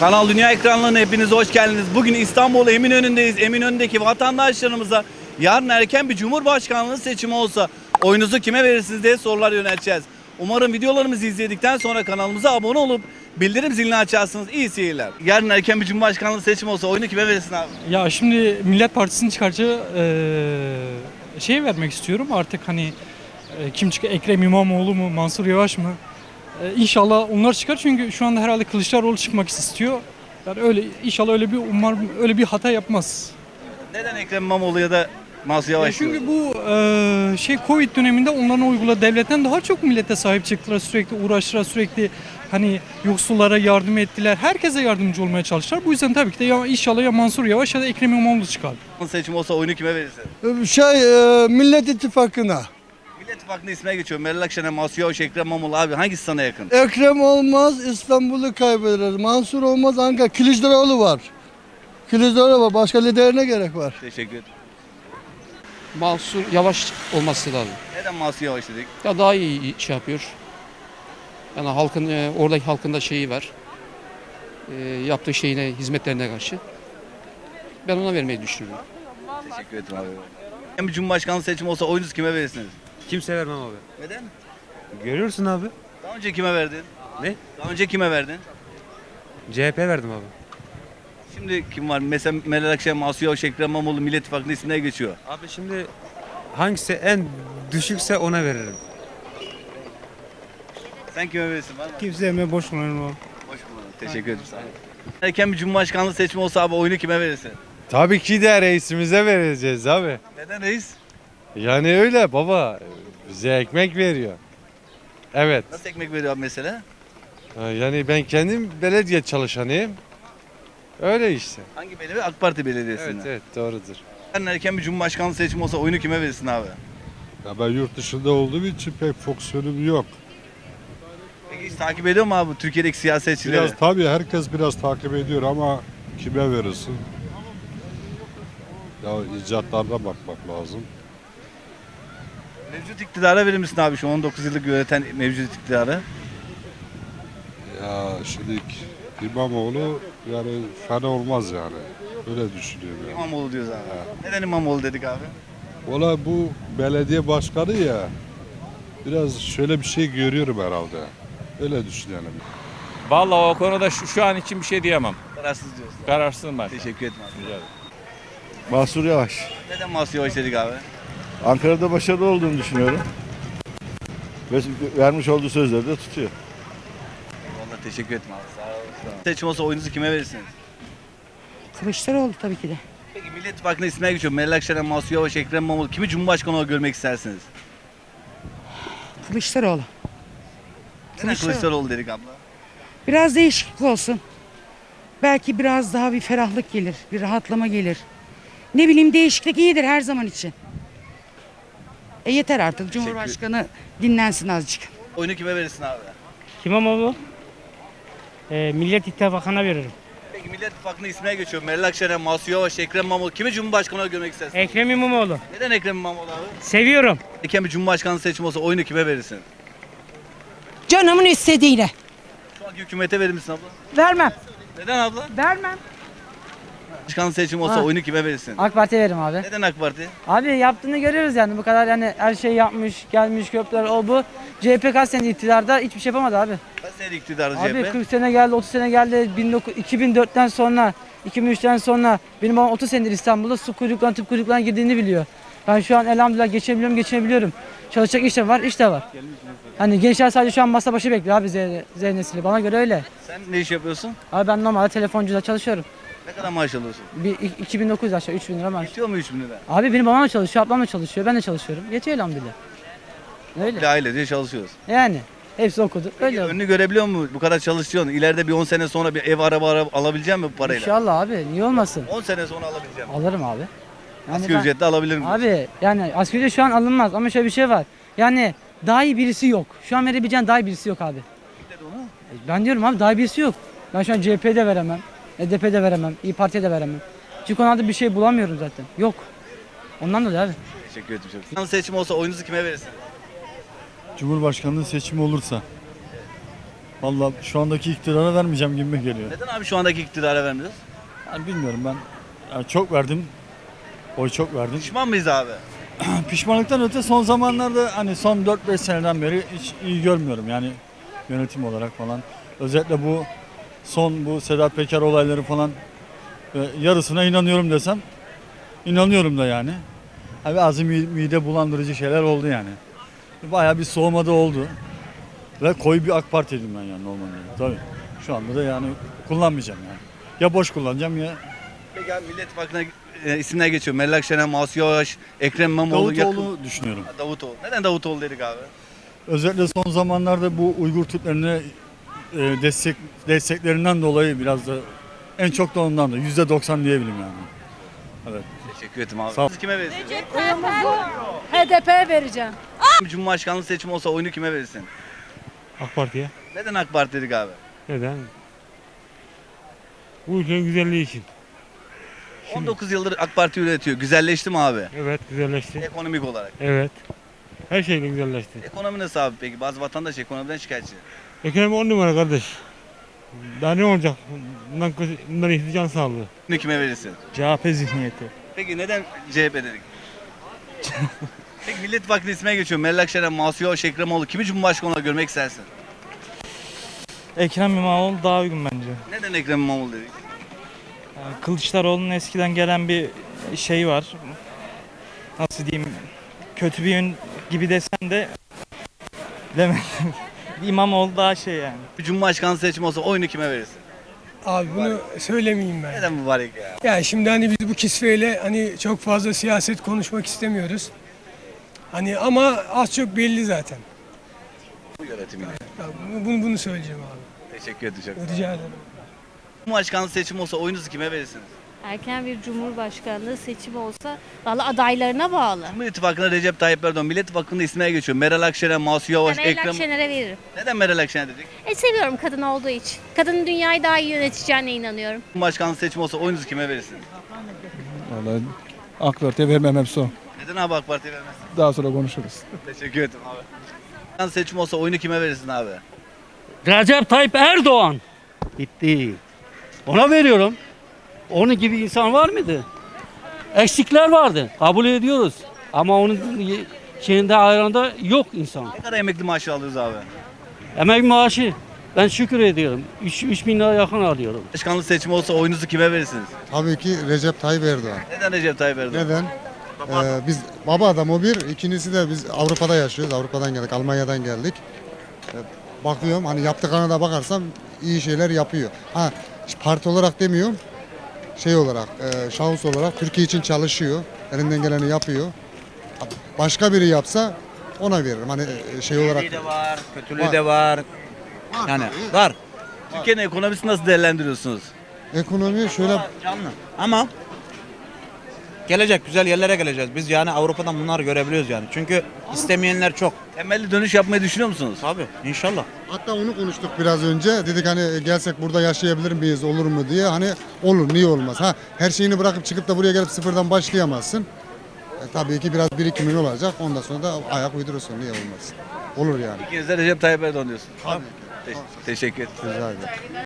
Kanal Dünya ekranlarına hepiniz hoş geldiniz. Bugün İstanbul Eminönü'ndeyiz. Eminönü'ndeki vatandaşlarımıza yarın erken bir cumhurbaşkanlığı seçimi olsa oyunuzu kime verirsiniz diye sorular yönelteceğiz. Umarım videolarımızı izledikten sonra kanalımıza abone olup bildirim zilini açarsınız. İyi seyirler. Yarın erken bir cumhurbaşkanlığı seçimi olsa oyunu kime verirsin abi? Ya şimdi Millet Partisi'nin çıkaracağı eee şey vermek istiyorum artık hani eee, kim çıkar Ekrem İmamoğlu mu Mansur Yavaş mı? Eee, İnşallah onlar çıkar çünkü şu anda herhalde Kılıçdaroğlu çıkmak istiyor. Yani öyle inşallah öyle bir umarım öyle bir hata yapmaz. Neden Ekrem İmamoğlu ya da Mansur Ya Yavaş çünkü diyoruz? bu eee, şey Covid döneminde onların uyguladığı devletten daha çok millete sahip çıktılar sürekli uğraştılar sürekli hani yoksullara yardım ettiler. Herkese yardımcı olmaya çalıştılar. Bu yüzden tabii ki de ya inşallah ya Mansur Yavaş ya da Ekrem İmamoğlu çıkar. seçimi olsa oyunu kime verirsin? Şey e, Millet İttifakı'na. Millet İttifakı'nın ismine geçiyor. Meral Akşener, Mansur Yavaş, Ekrem İmamoğlu abi hangisi sana yakın? Ekrem olmaz İstanbul'u kaybederiz. Mansur olmaz Ankara. Kılıçdaroğlu var. Kılıçdaroğlu var. Başka liderine gerek var. Teşekkür ederim. Mansur Yavaş olması lazım. Neden Mansur Yavaş dedik? Ya daha iyi şey yapıyor. Yani halkın e, oradaki halkın da şeyi var. E, yaptığı şeyine, hizmetlerine karşı. Ben ona vermeyi düşünüyorum. Teşekkür ederim abi. Hem cumhurbaşkanlığı seçimi olsa oyunuzu kime verirsiniz? Kimse vermem abi. Neden? Görüyorsun abi. Daha önce kime verdin? Ne? Daha önce kime verdin? CHP verdim abi. Şimdi kim var? Mesela Meral Akşener, Mansur Yavaş, Ekrem İmamoğlu Millet İttifakı'nın ismine geçiyor. Abi şimdi hangisi en düşükse ona veririm. Sen kime verirsin? Var mı? Kimseye mi boş kullanırım abi. Hoş bulduk. Teşekkür ederim. Sağ olun. Erken bir cumhurbaşkanlığı seçimi olsa abi oyunu kime verirsin? Tabii ki de reisimize vereceğiz abi. Neden reis? Yani öyle baba. Bize ekmek veriyor. Evet. Nasıl ekmek veriyor abi mesela? Yani ben kendim belediye çalışanıyım. Öyle işte. Hangi belediye? AK Parti Belediyesi'nde. Evet evet doğrudur. Yarın erken bir cumhurbaşkanlığı seçimi olsa oyunu kime verirsin abi? Ya ben yurt dışında olduğum için pek fonksiyonum yok. Peki hiç takip ediyor mu abi Türkiye'deki siyasetçileri? Biraz tabii herkes biraz takip ediyor ama kime verirsin? Ya icatlarına bakmak lazım. Mevcut iktidara verir misin abi şu 19 yıllık yöneten mevcut iktidara? Ya şimdi İmamoğlu yani fena olmaz yani. Öyle düşünüyorum yani. İmamoğlu diyoruz abi. Neden İmamoğlu dedik abi? Valla bu belediye başkanı ya biraz şöyle bir şey görüyorum herhalde. Öyle düşünelim. Vallahi o konuda şu, şu an için bir şey diyemem. Kararsız diyorsun. Kararsızım ben. Teşekkür ederim abi. Mahsur Yavaş. Neden Mansur Yavaş dedik abi? Ankara'da başarılı olduğunu düşünüyorum. Ve vermiş olduğu sözleri de tutuyor. Vallahi teşekkür ederim abi. Sağ olun. Seçim olsa oyunuzu kime verirsiniz? Kılıçdaroğlu tabii ki de. Peki Millet İttifakı'nın ismine geçiyor. Meral Akşener, Mansur Yavaş, Ekrem İmamoğlu. Kimi Cumhurbaşkanı olarak görmek istersiniz? Kılıçdaroğlu. Neden Kılıçdaroğlu. Kılıçdaroğlu dedik abla? Biraz değişiklik olsun. Belki biraz daha bir ferahlık gelir, bir rahatlama gelir. Ne bileyim değişiklik iyidir her zaman için. E yeter artık. Cumhurbaşkanı dinlensin azıcık. Oyunu kime verirsin abi? İmamoğlu e, Millet İttifakı'na veririm. Peki Millet İttifakı'nın ismine geçiyor. Meral Akşener, Mansur Yavaş, Ekrem İmamoğlu. Kimi Cumhurbaşkanı olarak görmek istersin? Ekrem İmamoğlu. Neden Ekrem İmamoğlu abi? Seviyorum. Erken bir Cumhurbaşkanlığı seçimi olsa oyunu kime verirsin? Canımın istediğiyle. Şu anki hükümete verir misin abla? Vermem. Neden abla? Vermem. Başkanlığı seçimi olsa Ha. oyunu kime verirsin? AK Parti veririm abi. Neden AK Parti? Abi yaptığını görüyoruz yani bu kadar yani her şey yapmış, gelmiş köprüler o bu. CHP kaç senedir iktidarda hiçbir şey yapamadı abi. Kaç senedir iktidarı Abi CHP? 40 sene geldi, 30 sene geldi. 19 2004'ten sonra, 2003'ten sonra benim babam 30 senedir İstanbul'da su kuyruklarına, tüp kuyruklarına girdiğini biliyor. Ben şu an elhamdülillah geçebiliyorum, geçebiliyorum. Çalışacak iş de var, iş de var. Hani gençler sadece şu an masa başı bekliyor abi Z, Z nesli. Bana göre öyle. Sen ne iş yapıyorsun? Abi ben normalde telefoncuda çalışıyorum. Ne kadar maaş alıyorsun? Bir 2900 aşağı 3000 lira maaş. Yetiyor mu 3 bin lira? Abi benim babam da çalışıyor, ablam da çalışıyor, ben de çalışıyorum. Yetiyor elhamdülillah. Bir Öyle. ailece çalışıyoruz. Yani hepsi okudu. Öyle. oldu. Önünü görebiliyor musun? Bu kadar çalışıyorsun. İleride bir 10 sene sonra bir ev, araba, araba alabilecek misin bu parayla? İnşallah abi, niye olmasın? 10 sene sonra alabileceğim. Alırım abi. Yani Asgari ben- ücretle alabilir miyim? Abi yani asgari ücret şu an alınmaz ama şöyle bir şey var. Yani daha iyi birisi yok. Şu an verebileceğin daha iyi birisi yok abi. E, Ben diyorum abi daha iyi birisi yok. Ben şu an CHP'de veremem. HDP'de veremem. İyi Parti'ye de veremem. Çünkü onlarda bir şey bulamıyorum zaten. Yok. Ondan dolayı abi. Teşekkür ederim. çok. Başkanlığı seçimi olsa oyunuzu kime verirsiniz? Cumhurbaşkanlığı seçimi olursa Vallahi şu andaki iktidara vermeyeceğim gibi geliyor. Neden abi şu andaki iktidara vermiyoruz? Yani bilmiyorum ben. Yani çok verdim. Oy çok verdim. Pişman mıyız abi? Pişmanlıktan öte son zamanlarda hani son 4-5 seneden beri hiç iyi görmüyorum yani yönetim olarak falan. Özellikle bu son bu Sedat Peker olayları falan e, yarısına inanıyorum desem inanıyorum da yani. Abi ağzı mi- mide bulandırıcı şeyler oldu yani. Bayağı bir soğumada oldu. Ve koyu bir AK Partiydim ben yani normalde. Tabii. Şu anda da yani kullanmayacağım yani. Ya boş kullanacağım ya Peki abi Millet İttifakı'na e, isimler geçiyor. Meral Akşener, Masum Yavaş, Ekrem İmamoğlu. Davutoğlu yakın- düşünüyorum. Ha, Davutoğlu. Neden Davutoğlu dedik abi? Özellikle son zamanlarda bu Uygur Türklerine e, destek desteklerinden dolayı biraz da en çok da ondan da yüzde 90 diyebilirim yani. Evet. Teşekkür ederim abi. Sağ ol. Siz kime verirsiniz? HDP'ye vereceğim. Cumhurbaşkanlığı seçimi olsa oyunu kime verirsin? AK Parti'ye. Neden AK Parti dedik abi? Neden? Bu ülkenin güzelliği için. 19 yıldır AK Parti üretiyor. Güzelleşti mi abi? Evet güzelleşti. Ekonomik olarak. Evet. Her şeyle güzelleşti. Ekonomi nasıl abi peki? Bazı vatandaş ekonomiden şikayetçi. Ekonomi on numara kardeş. Daha ne olacak? Bundan, bundan iyisi can sağlığı. Oyunu kime verirsin? CHP zihniyeti. Peki neden CHP dedik? Peki Millet İttifakı'nın ismine geçiyor. Meral Akşener, Ekrem İmamoğlu. Kimi Cumhurbaşkanı olarak görmek istersin? Ekrem İmamoğlu daha uygun bence. Neden Ekrem İmamoğlu dedik? Kılıçdaroğlu'nun eskiden gelen bir şey var. Nasıl diyeyim? Kötü bir yön gibi desem de bilemedim. İmamoğlu daha şey yani. Bir Cumhurbaşkanlığı seçimi olsa oyunu kime verirsin? Abi bunu söylemeyeyim ben. Neden mübarek ya? Ya şimdi hani biz bu kisveyle hani çok fazla siyaset konuşmak istemiyoruz. Hani ama az çok belli zaten. Bu yönetimi. Ya bunu, bunu, bunu söyleyeceğim abi. Teşekkür ederim. Rica ederim. Cumhurbaşkanlığı seçimi olsa oyunuzu kime verirsiniz? Erken bir cumhurbaşkanlığı seçimi olsa valla adaylarına bağlı. Cumhur İttifakı'na Recep Tayyip Erdoğan, Millet İttifakı'nın ismine geçiyor. Meral Akşener, Masum Yavaş, Meral Ekrem... Akşener'e veririm. Neden Meral Akşener dedik? E seviyorum kadın olduğu için. Kadının dünyayı daha iyi yöneteceğine inanıyorum. Cumhurbaşkanlığı seçimi olsa oyunuzu kime verirsiniz? Vallahi AK Parti'ye vermem hepsi o. Neden abi AK Parti'ye vermezsin? Daha sonra konuşuruz. Teşekkür ederim abi. Cumhurbaşkanlığı seçimi olsa oyunu kime verirsin abi? Recep Tayyip Erdoğan. Bitti. Ona veriyorum. Onun gibi insan var mıydı? Eksikler vardı. Kabul ediyoruz. Ama onun şeyinde ayranda yok insan. Ne kadar emekli maaşı alıyoruz abi? Emek maaşı ben şükür ediyorum. 3, 3 bin lira yakın alıyorum. Başkanlık seçimi olsa oyunuzu kime verirsiniz? Tabii ki Recep Tayyip Erdoğan. Neden Recep Tayyip Erdoğan? Neden? Ee, biz baba adam o bir. İkincisi de biz Avrupa'da yaşıyoruz. Avrupa'dan geldik. Almanya'dan geldik. Ee, bakıyorum hani yaptıklarına da bakarsam iyi şeyler yapıyor. Ha parti olarak demiyorum. Şey olarak, e, şahıs olarak Türkiye için çalışıyor. Elinden geleni yapıyor. Başka biri yapsa ona veririm. Hani e, şey olarak. de var, kötülüğü Var. de var. Yani var. Türkiye'nin ekonomisini nasıl değerlendiriyorsunuz? Ekonomi şöyle Canlı. Ama gelecek güzel yerlere geleceğiz. Biz yani Avrupa'dan bunları görebiliyoruz yani. Çünkü istemeyenler çok. Temelli dönüş yapmayı düşünüyor musunuz? Tabii inşallah. Hatta onu konuştuk biraz önce. Dedik hani gelsek burada yaşayabilir miyiz, olur mu diye. Hani olur, niye olmaz? Ha her şeyini bırakıp çıkıp da buraya gelip sıfırdan başlayamazsın. E, tabii ki biraz birikimin olacak. Ondan sonra da ayak uydurursun, niye olmaz? Olur yani. İkiniz de Recep Tayyip Erdoğan diyorsunuz. Te- teşekkür ederim. Rica ederim.